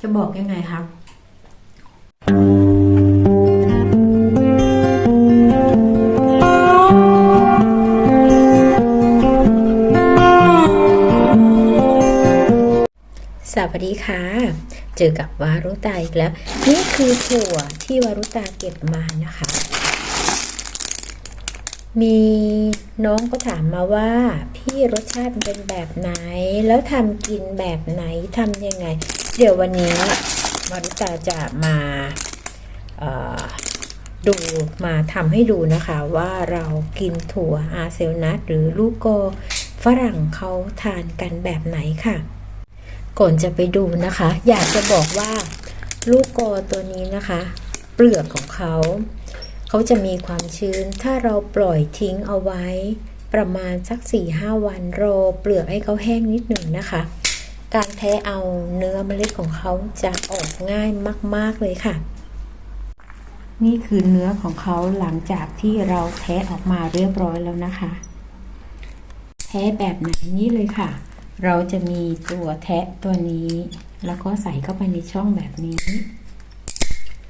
จะบอกยังไงครับสวัสดีค่ะ เจอกับวารุตาอีกแล้ว นี่คือถั่วที่วารุตาเก็บมานะคะ มีน้องก็ถามมาว่า พี่รสชาติเป็นแบบไหน แล้วทำกินแบบไหนทำยังไง เดี๋ยววันนี้วารุตาจะมาดูมาทำให้ดูนะคะว่าเรากินถั่วอาเซลนัทหรือลูกโกฝรั่งเขาทานกันแบบไหนค่ะ ก่อนจะไปดูนะคะ อยากจะบอกว่าลูกโกตัวนี้นะคะ เปลือกของเขา เขาจะมีความชื้น ถ้าเราปล่อยทิ้งเอาไว้ ประมาณสัก 4-5 วันรอเปลือกให้เขาแห้งนิดหนึ่งนะคะ การแทะเอาเนื้อเมล็ดของเขาจะออกง่ายมาก ๆเลยค่ะ นี่คือเนื้อของเขาหลังจากที่เราแทะออกมาเรียบร้อยแล้วนะคะ แทะแบบไหนนี่เลยค่ะ เราจะมีตัวแทะตัวนี้ แล้วก็ใส่เข้าไปในช่องแบบนี้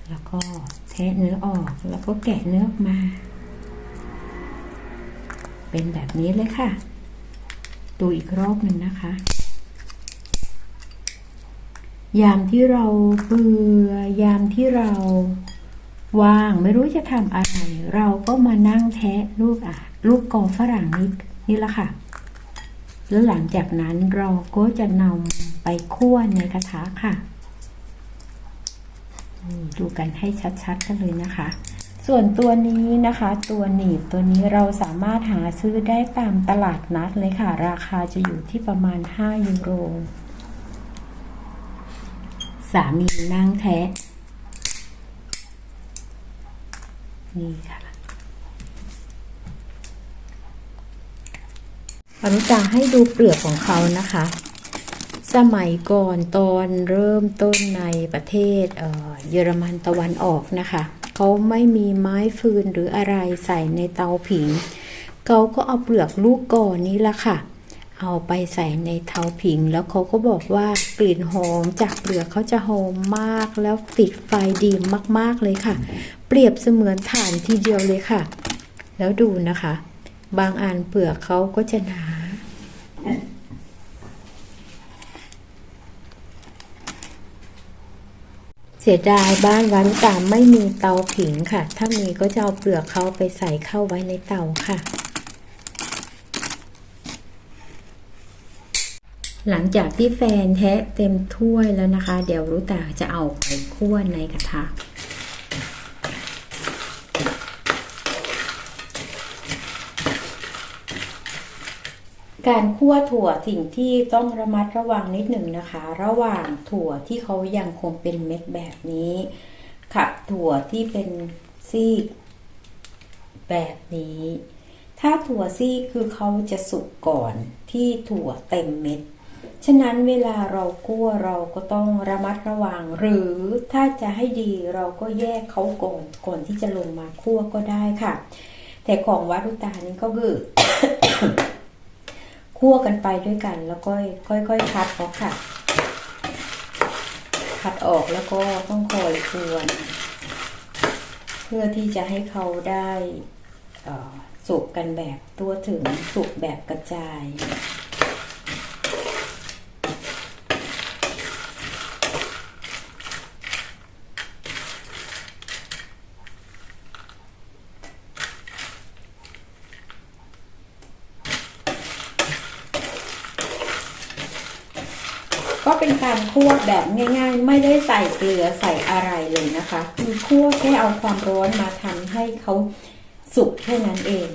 แล้วก็ แทะเนื้อออกแล้วก็แกะเนื้อออกมา เป็นแบบนี้เลยค่ะ ดูอีกรอบหนึ่งนะคะ ยามที่เราเบื่อยามที่เราว่างไม่รู้จะทำอะไร เราก็มานั่งแทะลูกอะลูกกอฝรั่งนี่นี่ละค่ะ แล้วหลังจากนั้นเราก็จะนำไปคั่วในกระทะค่ะ ดูกันให้ชัดๆกันเลยนะคะ ส่วนตัวนี้นะคะ ตัวหนีบตัวนี้เราสามารถหาซื้อได้ตามตลาดนัดเลยค่ะ ราคาจะอยู่ที่ประมาณ 5 ยูโร สามีนั่งแทะนี่ค่ะอนุจาให้ดูเปลือกของเขานะคะ สมัยก่อนตอนเริ่มต้นในประเทศเเยอรมันตะวันออกนะคะ เขาไม่มีไม้ฟืนหรืออะไรใส่ในเตาผิง เขาก็เอาเปลือกลูกก่อนนี้ละค่ะ เอาไปใส่ในเตาผิง แล้วเขาก็บอกว่ากลิ่นหอมจากเปลือกเขาจะหอมมากแล้วติดไฟดีมากๆเลยค่ะ เปรียบเสมือนถ่านทีเดียวเลยค่ะ แล้วดูนะคะ บางอันเปลือกเขาก็จะหนา เสียดายบ้านวันตามไม่มีเตาผิงค่ะ ถ้ามีก็จะเอาเปลือกเขาไปใส่เข้าไว้ในเตาค่ะ หลังจากที่แฟนแทะเต็มถ้วยแล้วนะคะ เดี๋ยวรู้ตาจะเอาไปคั่วในกระทะ การคั่วถั่วสิ่งที่ต้องระมัดระวังนิดหนึ่งนะคะ ระหว่างถั่วที่เขายังคงเป็นเม็ดแบบนี้กับถั่วที่เป็นซีกแบบนี้ ถ้าถั่วซีกคือเขาจะสุกก่อนที่ถั่วเต็มเม็ด ฉะนั้นเวลาเราคั่วเราก็ต้องระมัดระวัง หรือถ้าจะให้ดีเราก็แยกเขาก่อนก่อนที่จะลงมาคั่วก็ได้ค่ะ แต่ของวัตุตานี้ก็คือ คั่วกันไปด้วยกัน แล้วก็ค่อยๆคัดออกค่ะ คัดออกแล้วก็ต้องคอยควน เพื่อที่จะให้เขาได้สุกกันแบบตัวถึงสุกแบบกระจาย ก็เป็นการคั่วแบบง่ายๆ ไม่ได้ใส่เกลือใส่อะไรเลยนะคะคือคั่วแค่เอาความร้อนมาทำให้เขาสุกแค่นั้นเอง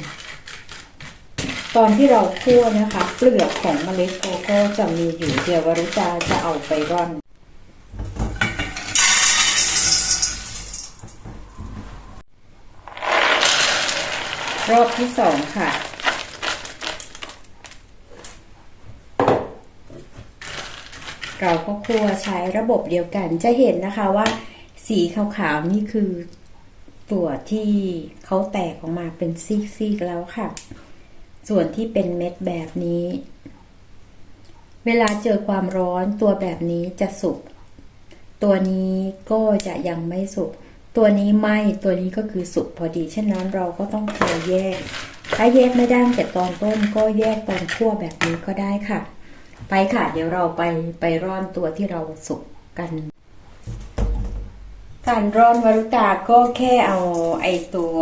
ตอนที่เราคั่วนะคะเปลือกของเมล็ดโกโก้จะมีอยู่เดียววรุจาจะเอาไปร่อนรอบที่สองค่ะ เราก็คั่วใช้ระบบเดียวกัน จะเห็นนะคะว่า สีขาวๆนี่คือตัวที่เขาแตกออกมาเป็นซีกๆแล้วค่ะ ส่วนที่เป็นเม็ดแบบนี้ เวลาเจอความร้อนตัวแบบนี้จะสุก ตัวนี้ก็จะยังไม่สุก ตัวนี้ไหมตัวนี้ก็คือสุกพอดี เช่นนั้นเราก็ต้องคอยแยก ถ้าแยกไม่ได้แต่ตอนต้มก็แยกตอนคั่วแบบนี้ก็ได้ค่ะ ไปค่ะ เดี๋ยวเราไปไปร่อนตัวที่เราสุกกัน การร่อนวารุตาก็แค่เอาไอตัว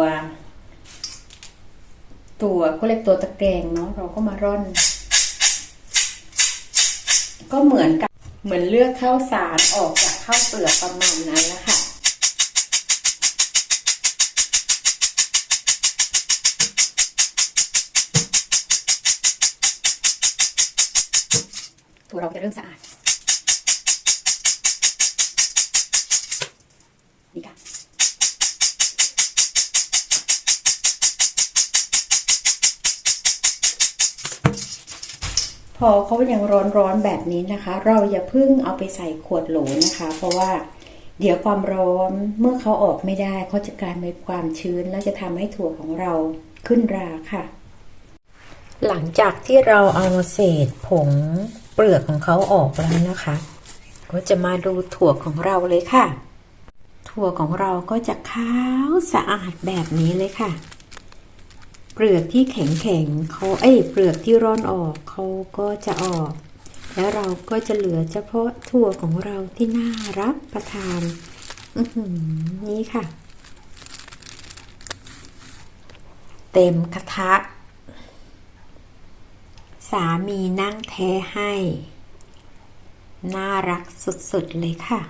ตัวก็เรียกตัวตะแกรงเนาะเราก็มาร่อน ก็เหมือนกับเหมือนเลือกข้าวสารออกจากข้าวเปลือกประมาณนั้นนะคะ ตัวเราจะเริ่มสะอาด นี่ค่ะ พอเขายังร้อนๆแบบนี้นะคะ เราอย่าเพิ่งเอาไปใส่ขวดโหลนะคะ เพราะว่าเดี๋ยวความร้อนเมื่อเขาออกไม่ได้เขาจะกลายเป็นความชื้น แล้วจะทำให้ถั่วของเราขึ้นราค่ะ หลังจากที่เราเอาเศษผง เปลือกของเขาออกแล้วนะคะ ก็จะมาดูถั่วของเราเลยค่ะ ถั่วของเราก็จะขาวสะอาดแบบนี้เลยค่ะ เปลือกที่แข็งแข็งๆเขาเอ้ยเปลือกที่ร่อนออกเขาก็จะออก แล้วเราก็จะเหลือเฉพาะถั่วของเราที่น่ารับประทานนี่ค่ะ เต็มกระทะ สามีนั่งแท้ให้ น่ารักสุดๆเลยค่ะ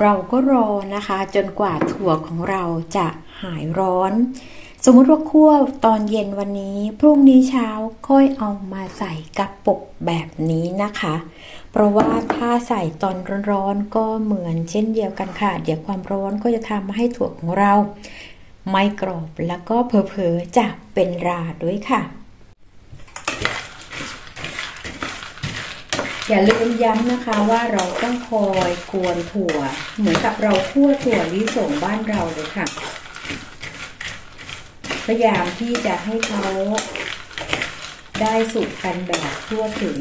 เราก็รอนะคะ จนกว่าถั่วของเราจะหายร้อน สมมติว่าคั่วตอนเย็นวันนี้ พรุ่งนี้เช้าค่อยเอามาใส่กระปุกแบบนี้นะคะ เพราะว่าถ้าใส่ตอนร้อนๆก็เหมือนเช่นเดียวกันค่ะ เดี๋ยวความร้อนก็จะทำให้ถั่วของเรา ไม่กรอบแล้วก็เผลอๆจะเป็นราด้วยค่ะ อย่าลืมย้ำนะคะว่าเราต้องคอยกวนถั่ว เหมือนกับเราคั่วถั่วลิสงบ้านเราเลยค่ะ พยายามที่จะให้เขาได้สุกกันแบบทั่วถึง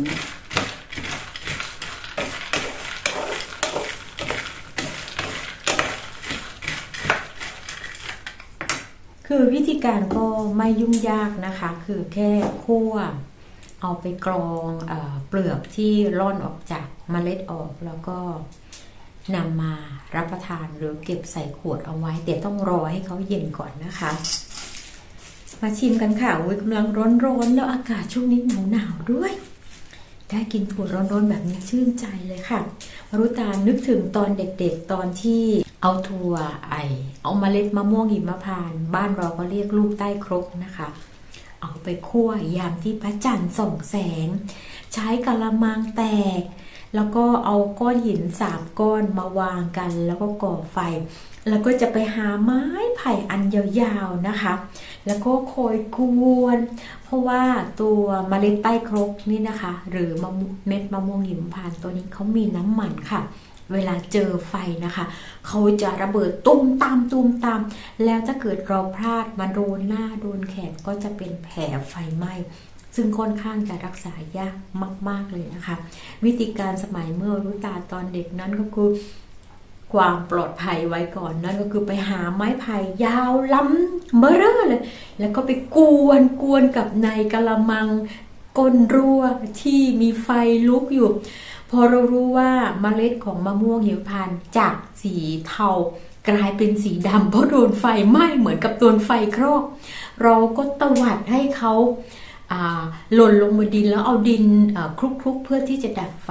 คือวิธีการก็ไม่ยุ่งยากนะคะ คือแค่คั่ว เอาไปกรองเอเปลือกที่ร่อนออกจากเมล็ดออกแล้วก็นำมารับประทานหรือเก็บใส่ขวดเอาไว้แต่ต้องรอให้เขาเย็นก่อนนะคะ มาชิมกันค่ะอุ้ยกำลังร้อนๆแล้วอากาศช่วงนี้หนาวๆด้วย ได้กินถั่วร้อนๆแบบนี้ชื่นใจเลยค่ะมรุตานึกถึงตอนเด็กๆตอนที่เอาถั่วไอ เอาเล็ดมะม่วงหิมพานต์บ้านเราก็เรียกลูกใต้ครกนะคะ เอาไปคั่วยามที่พระจันทร์ส่องแสง ใช้กะละมังแตก แล้วก็เอาก้อนหินสามก้อนมาวางกัน แล้วก็ก่อไฟ แล้วก็จะไปหาไม้ไผ่อันยาวๆนะคะ แล้วก็คอยกวน เพราะว่าตัวเมล็ดใต้ครกนี่นะคะ หรือเม็ดมะม่วงหิมพานต์ตัวนี้เขามีน้ำมันค่ะ เวลาเจอไฟนะคะ เขาจะระเบิดตุ้มตามตุ้มตาม แล้วถ้าเกิดเราพลาดมาโดนหน้าโดนแขนก็จะเป็นแผลไฟไหม้ซึ่งค่อนข้างจะรักษายากมาก ๆ เลยนะคะ วิธีการสมัยเมื่อรู้ตาตอนเด็กนั้นก็คือ ความปลอดภัยไว้ก่อนนั่นก็คือไปหาไม้ไผ่ยาวล้ำเบ้อเร่อเลย แล้วก็ไปกวนกวนกับในกะละมังก้นรั่วที่มีไฟลุกอยู่ พอเรารู้ว่าเมล็ดของมะม่วงหิมพานจากสีเทากลายเป็นสีดำเพราะโดนไฟไหม้เหมือนกับโดนไฟครอก เราก็ตวัดให้เขาหล่นลงบนดินแล้วเอาดินคลุกๆเพื่อที่จะดับไฟ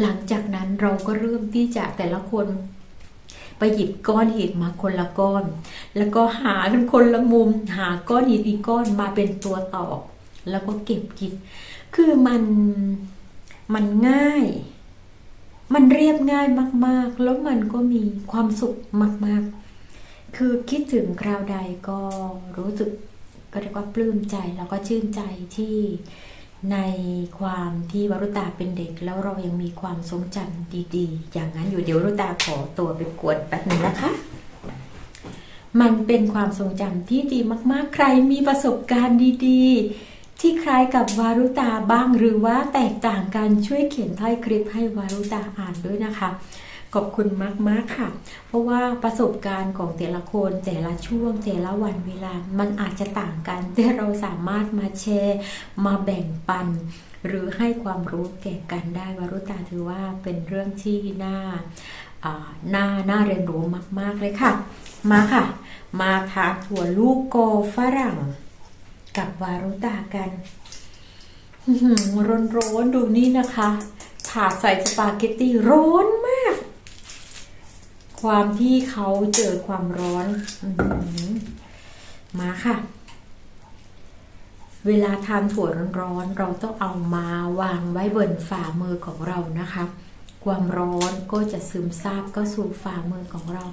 หลังจากนั้นเราก็เริ่มที่จะแต่ละคน ไปหยิบก้อนหินมาคนละก้อน แล้วก็หากันคนละมุม หาก้อนหินอีกก้อนมาเป็นตัวตอกแล้วก็เก็บกิน คือมันมันง่าย มันเรียบง่ายมาก ๆ แล้วมันก็มีความสุขมาก ๆ คือคิดถึงคราวใดก็รู้สึกก็เรียกว่าปลื้มใจแล้วก็ชื่นใจที่ ในความที่วรุตาเป็นเด็ก แล้วเรายังมีความทรงจำดีๆ อย่างนั้นอยู่เดี๋ยววรุตาขอตัวไปกวดแป๊บหนึงนะคะ มันเป็นความทรงจำที่ดีมากๆ ใครมีประสบการณ์ดีๆ ที่คล้ายกับวารุตาบ้างหรือว่าแตกต่างกันช่วยเขียนท้ายคลิปให้วารุตาอ่านด้วยนะคะ ขอบคุณมากๆค่ะ เพราะว่าประสบการณ์ของแต่ละคนแต่ละช่วงแต่ละวันเวลา มันอาจจะต่างกัน แต่เราสามารถมาแชร์มาแบ่งปัน หรือให้ความรู้แก่กันได้วารุตาถือว่าเป็นเรื่องที่น่าน่าน่าเรียนรู้มาก ๆ เลยค่ะ มาค่ะ มาทานถั่วลูกโกฝรั่ง กับวารุตากันร้อนร้อนๆดูนี่นะคะ ถาดใส่สปาเกตตี้ร้อนมาก ความที่เขาเจอความร้อนอมาค่ะ เวลาทานถั่วร้อนๆเราต้องเอามาวางไว้บนฝ่ามือของเรานะคะ ความร้อนก็จะซึมซาบก็สู่ฝ่ามือของเรา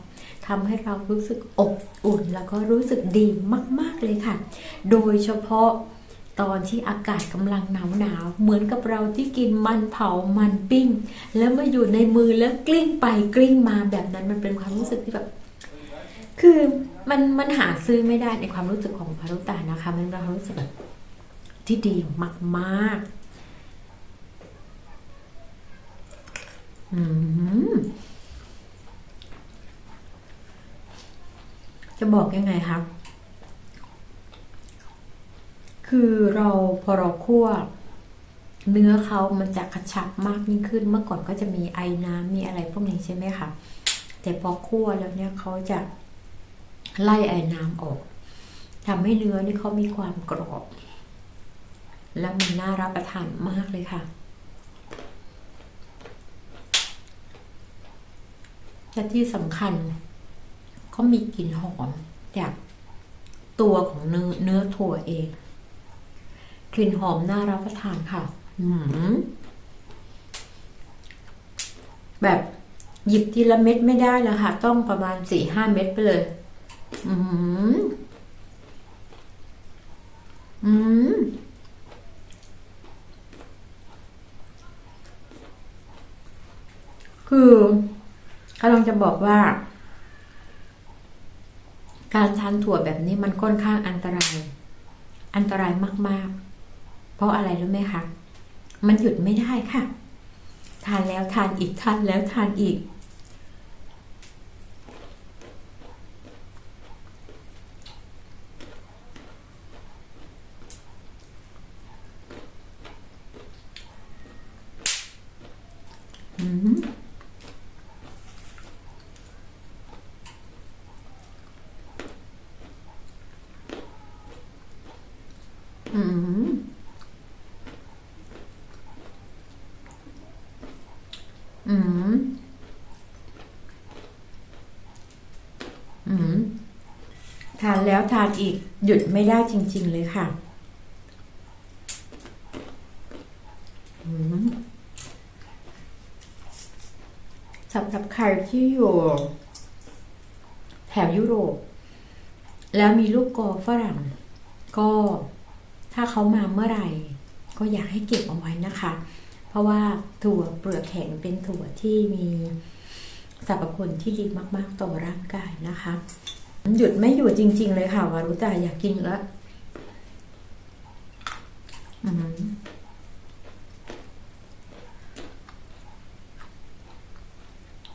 ทำให้เรารู้สึกอบอุ่นแล้วก็รู้สึกดีมาก ๆเลยค่ะ โดยเฉพาะ ตอนที่อากาศกำลังหนาวหนาวเหมือนกับเราที่กินมันเผามันปิ้ง แล้วมาอยู่ในมือแล้วกลิ้งไปกลิ้งมาแบบนั้นมันเป็นความรู้สึกที่แบบ คือมันมันหาซื้อไม่ได้ในความรู้สึกของพารุตานะคะ มันเป็นความรู้สึกแบบที่ดีมากๆอืมจะบอกยังไงครับ คือเราพอเราคั่วเนื้อเขามันจะกระชับมากยิ่งขึ้น เมื่อก่อนก็จะมีไอ้น้ำมีอะไรพวกนี้ใช่ไหมคะแต่พอคั่วแล้วเนี่ยเขาจะไล่ไอ้น้ำออกทำให้เนื้อนี่เขามีความกรอบ และมันน่ารับประทานมากเลยค่ะและที่สำคัญเขามีกลิ่นหอมจากตัวของเนื้อเนื้อถั่วเอง กลิ่นหอมน่ารับประทานค่ะอืมแบบหยิบทีละเม็ดไม่ได้แล้วค่ะ ต้องประมาณสี่ห้าเม็ดไปเลย อืมอืมคือกำลังจะบอกว่า การทานถั่วแบบนี้มันค่อนข้างอันตราย อันตรายมาก ๆ เพราะอะไรรู้ไหมคะ มันหยุดไม่ได้ค่ะ ทานแล้วทานอีกทานแล้วทานอีก อืม อืม อืม อืม ทาน แล้วทานอีกหยุดไม่ได้จริง ๆ เลยค่ะสำหรับใครที่อยู่แถวยุโรป แล้วมีลูกกอฝรั่ง ก็ถ้าเขามาเมื่อไหร่ ก็อยากให้เก็บเอาไว้นะคะ เพราะว่าถั่วเปลือกแข็งเป็นถั่วที่มีสรรพคุณที่ดีมาก ๆ ต่อร่างกายนะคะ หยุดไม่อยู่จริง ๆ เลยค่ะวารุตาอยากกินแล้วอืม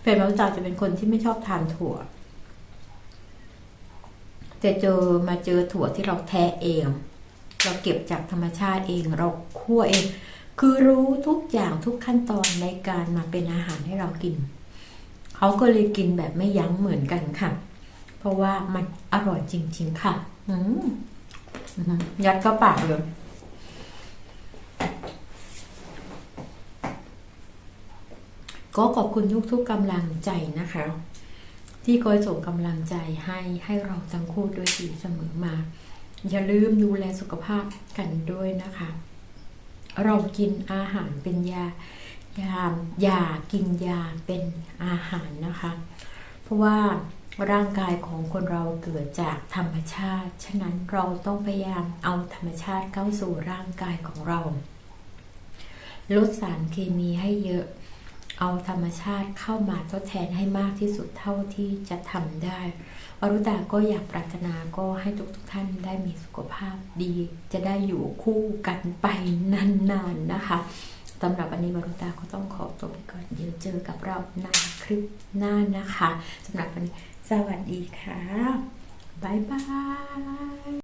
แฟนวารุตาจะเป็นคนที่ไม่ชอบทานถั่วแต่เจอมาเจอถั่วที่เราแท้เอง เราเก็บจากธรรมชาติเองเราคั่วเอง คือรู้ทุกอย่างทุกขั้นตอนในการมาเป็นอาหารให้เรากิน เขาก็เลยกินแบบไม่ยั้งเหมือนกันค่ะ เพราะว่ามันอร่อยจริง ๆ ค่ะอืมอืมยัดเข้าปากเลยก็ขอบคุณทุกๆกำลังใจนะคะ ที่คอยส่งกำลังใจให้ให้เราทั้งคู่ด้วยดีเสมอมา อย่าลืมดูแลสุขภาพกันด้วยนะคะ เรากินอาหารเป็นยายามยากินยาเป็นอาหารนะคะ เพราะว่า ร่างกายของคนเราเกิดจากธรรมชาติ ฉะนั้นเราต้องพยายามเอาธรรมชาติเข้าสู่ร่างกายของเรา ลดสารเคมีให้เยอะ เอาธรรมชาติเข้ามาทดแทนให้มากที่สุดเท่าที่จะทำได้วรุตาก็อยากปรารถนาก็ให้ทุกทท่านได้มีสุขภาพดี จะได้อยู่คู่กันไปนานๆนะคะสำหรับวันนี้วรุตาก็ต้องขอตัวไปก่อน เดี๋ยวเจอกับเราในคลิปหน้านะคะสำหรับวันนี้ สวัสดีค่ะ บ๊ายบาย